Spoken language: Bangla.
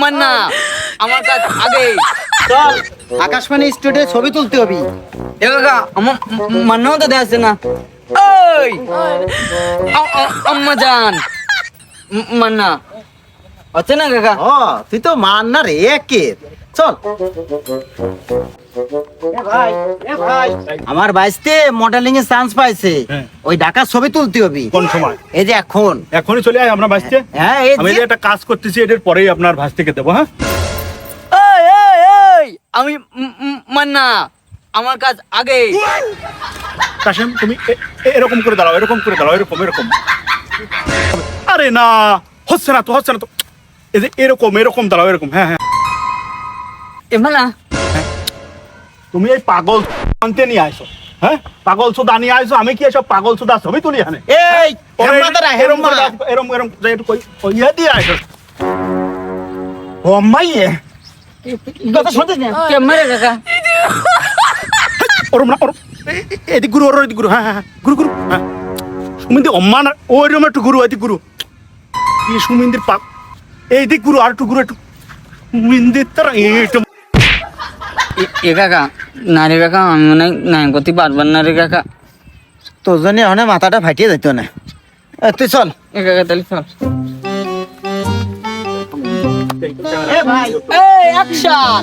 মান্না আমার কাছে আগে চল। আকাশবাণী স্টুডিও ছবি তুলতে হবে। এ কাকা আমার মান্নাও তো দেখাচ্ছে না। ওই! আম্মা জান। মান্না। আছে না কাকা? ও তুই তো মান্না রে একের। চল। এ ভাই, এ ভাই, আমার বাইসতে মডেলিং এ চান্স পাইছে। হ্যাঁ। ওই ঢাকার ছবি তুলতে হবে। কোন সময়? এই যে এখন। এখনই চলে আয় আমরা ভাসতে হ্যাঁ এই আমি একটা কাজ করতেছি এটার পরেই আপনার ভাস থেকে দেবো হ্যাঁ? আমি মান্না আমার কাজ আগে। কাশেম তুমি এরকম করে দাঁড়াও এরকম করে দাঁড়াও এরকম এরকম। আরে না হচ্ছে না তো হচ্ছে না তো। এই যে এরকম এরকম দাঁড়াও এরকম হ্যাঁ হ্যাঁ। এ মান্না তুমি এই পাগল আনতে নিয়ে আসো হ্যাঁ? পাগল সুদা নিয়ে আসো আমি কি এসব পাগল সুদা ছবি তুলি এখানে? এই হেম্মা দাঁড়া, এরম এরম একটু কই- ইয়ে দিয়ে আসো ও মাইয়ে। কথা শুনছিস না? কে মেরে কাকা? ওরম না ওরম এদিক গুরু ওর এদিক গুরু। হ্যাঁ হ্যাঁ হ্যাঁ, গুরু গুরু। হ্যাঁ। সুমিন্দি অম্মা না ওই একটু গুরু এদিক গুরু। কি সুমিন্দির পাক এই গুরু আর একটু গুরু একটু। সুমিন্দির তারা এইটা এ- কাকা না রে কাকা আমি মনে নাই করতে পারবার না রে কাকা। তোর জন্য এখন মাথাটা ফাটিয়ে যেত না এ, তুই চল। এ কাকা তাহলে চল। এ ভাই এ অ্যাকশন